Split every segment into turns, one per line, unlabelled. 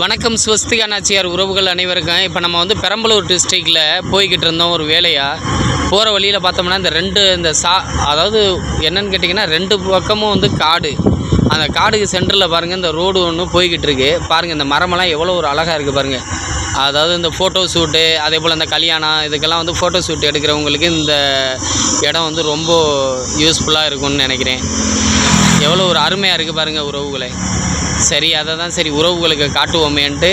வணக்கம் ஸ்வஸ்திகா நாச்சியார் உறவுகள் அனைவருக்கும். இப்போ நம்ம வந்து பெரம்பலூர் டிஸ்ட்ரிக்டில் போய்கிட்டு இருந்தோம் ஒரு வேலையாக போகிற வழியில் பார்த்தோம்னா இந்த ரெண்டு இந்த சா அதாவது என்னன்னு கேட்டிங்கன்னா ரெண்டு பக்கமும் வந்து காடு. அந்த காடுக்கு சென்டரில் பாருங்கள் இந்த ரோடு ஒன்று போய்கிட்டு இருக்கு. பாருங்கள் இந்த மரமெல்லாம் எவ்வளோ ஒரு அழகாக இருக்குது பாருங்கள் அதாவது இந்த ஃபோட்டோ ஷூட்டு அதே போல் இந்த கல்யாணம் இதுக்கெல்லாம் வந்து ஃபோட்டோ ஷூட் எடுக்கிறவங்களுக்கு இந்த இடம் வந்து ரொம்ப யூஸ்ஃபுல்லாக இருக்கும்னு நினைக்கிறேன். எவ்வளோ ஒரு அருமையாக இருக்குது பாருங்கள் உறவுகளை. சரி அதை தான் சரி உறவுகளுக்கு காட்டுவோமேன்ட்டு.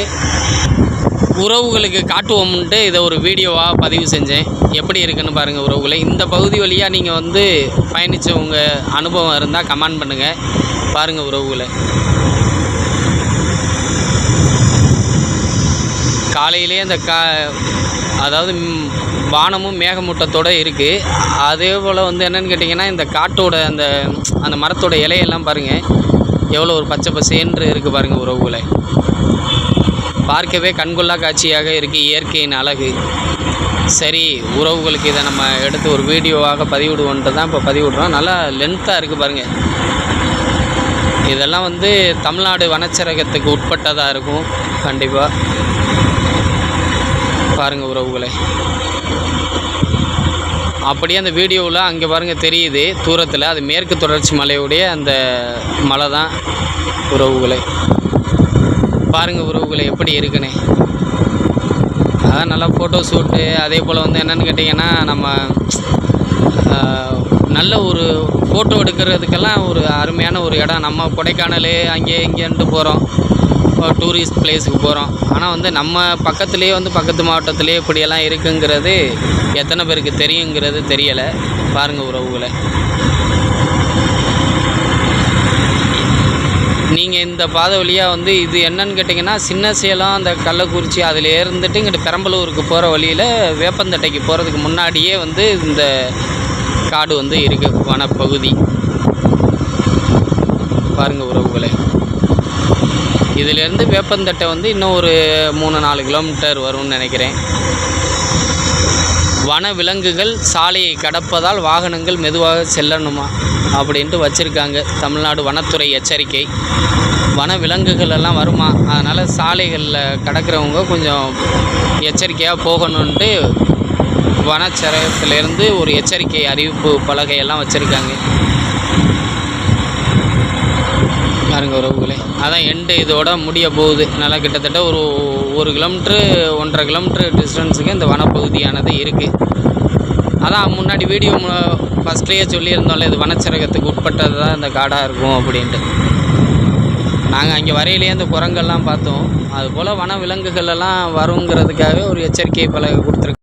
உறவுகளுக்கு காட்டுவோம்ன்ட்டு இதை ஒரு வீடியோவாக பதிவு செஞ்சேன். எப்படி இருக்குன்னு பாருங்கள் உறவுகளை. இந்த பகுதி வழியாக நீங்கள் வந்து பயணித்த உங்கள் அனுபவம் இருந்தால் கமெண்ட் பண்ணுங்கள் பாருங்கள் உறவுகளை. காலையிலே அந்த கா அதாவது வானமும் மேகமூட்டத்தோடு இருக்குது அதே போல் வந்து என்னென்னு கேட்டிங்கன்னா இந்த காட்டோட அந்த அந்த மரத்தோட இலையெல்லாம் பாருங்கள் எவ்வளோ ஒரு பச்சை பசேன்று இருக்குது பாருங்கள் உறவுகளை. பார்க்கவே கண்கொள்ளா காட்சியாக இருக்குது இயற்கையின் அழகு. சரி உறவுகளுக்கு இதை நம்ம எடுத்து ஒரு வீடியோவாக பதிவிடுவோன்ட்டு தான் இப்போ பதிவிடுறோம். நல்லா லென்த்தாக இருக்குது பாருங்கள் இதெல்லாம் வந்து தமிழ்நாடு வனச்சரகத்துக்கு உட்பட்டதாக இருக்கும். கண்டிப்பாக பாருங்கள் உறவுகளை. அப்படியே அந்த வீடியோவில் அங்கே பாருங்கள் தெரியுது தூரத்தில். அது மேற்கு தொடர்ச்சி மலையுடைய அந்த மலை தான் உறவுகளை. பாருங்கள் உறவுகளை எப்படி இருக்குன்னு. அதான் நல்லா ஃபோட்டோ ஷூட்டு அதே போல் வந்து என்னென்னு கேட்டிங்கன்னா நம்ம நல்ல ஒரு ஃபோட்டோ எடுக்கிறதுக்கெல்லாம் ஒரு அருமையான ஒரு இடம். நம்ம கொடைக்கானல் அங்கே இங்கேன்ட்டு போகிறோம் டூரிஸ்ட் பிளேஸுக்கு போகிறோம் ஆனால் வந்து நம்ம பக்கத்துலேயே வந்து பக்கத்து மாவட்டத்திலே இப்படியெல்லாம் இருக்குங்கிறது எத்தனை பேருக்கு தெரியுங்கிறது தெரியலை. பாருங்கள் உறவுகளை. நீங்கள் இந்த பாதை வழியாக வந்து இது என்னன்னு கேட்டிங்கன்னா சின்ன சேலம் அந்த கள்ளக்குறிச்சி அதில் இருந்துட்டு இங்கிட்டு பெரம்பலூருக்கு போகிற வழியில் வேப்பந்தட்டைக்கு போகிறதுக்கு முன்னாடியே வந்து இந்த காடு வந்து இருக்குது வனப்பகுதி. பாருங்கள் உறவுகளை. இதிலேருந்து வேப்பந்தட்டை வந்து இன்னும் ஒரு மூணு நாலு கிலோமீட்டர் வரும்னு நினைக்கிறேன். வன விலங்குகள் சாலையை கடப்பதால் வாகனங்கள் மெதுவாக செல்லணுமா அப்படின்ட்டு வச்சுருக்காங்க தமிழ்நாடு வனத்துறை எச்சரிக்கை. வன விலங்குகள் எல்லாம் வருமா? அதனால் சாலைகளில் கடக்கிறவங்க கொஞ்சம் எச்சரிக்கையாக போகணுன்ட்டு வனச்சரகத்திலேருந்து ஒரு எச்சரிக்கை அறிவிப்பு பலகையெல்லாம் வச்சுருக்காங்க. பாருங்கள் உறவுகளே. அதான் எண்டு இதோட முடிய போகுது. நல்லா கிட்டத்தட்ட ஒரு ஒரு கிலோமீட்ரு ஒன்றரை கிலோமீட்ரு டிஸ்டன்ஸுக்கு இந்த வனப்பகுதியானது இருக்குது அதான் முன்னாடி வீடியோ ஃபஸ்ட்லேயே சொல்லியிருந்தோம்ல இது வனச்சரகத்துக்கு உட்பட்டது தான் இந்த காடாக இருக்கும் அப்படின்ட்டு. நாங்கள் அங்கே வரையிலேயே அந்த குரங்கெல்லாம் பார்த்தோம். அதுபோல் வன விலங்குகள் எல்லாம் வருங்கிறதுக்காகவே ஒரு எச்சரிக்கை பலகை கொடுத்துருக்கு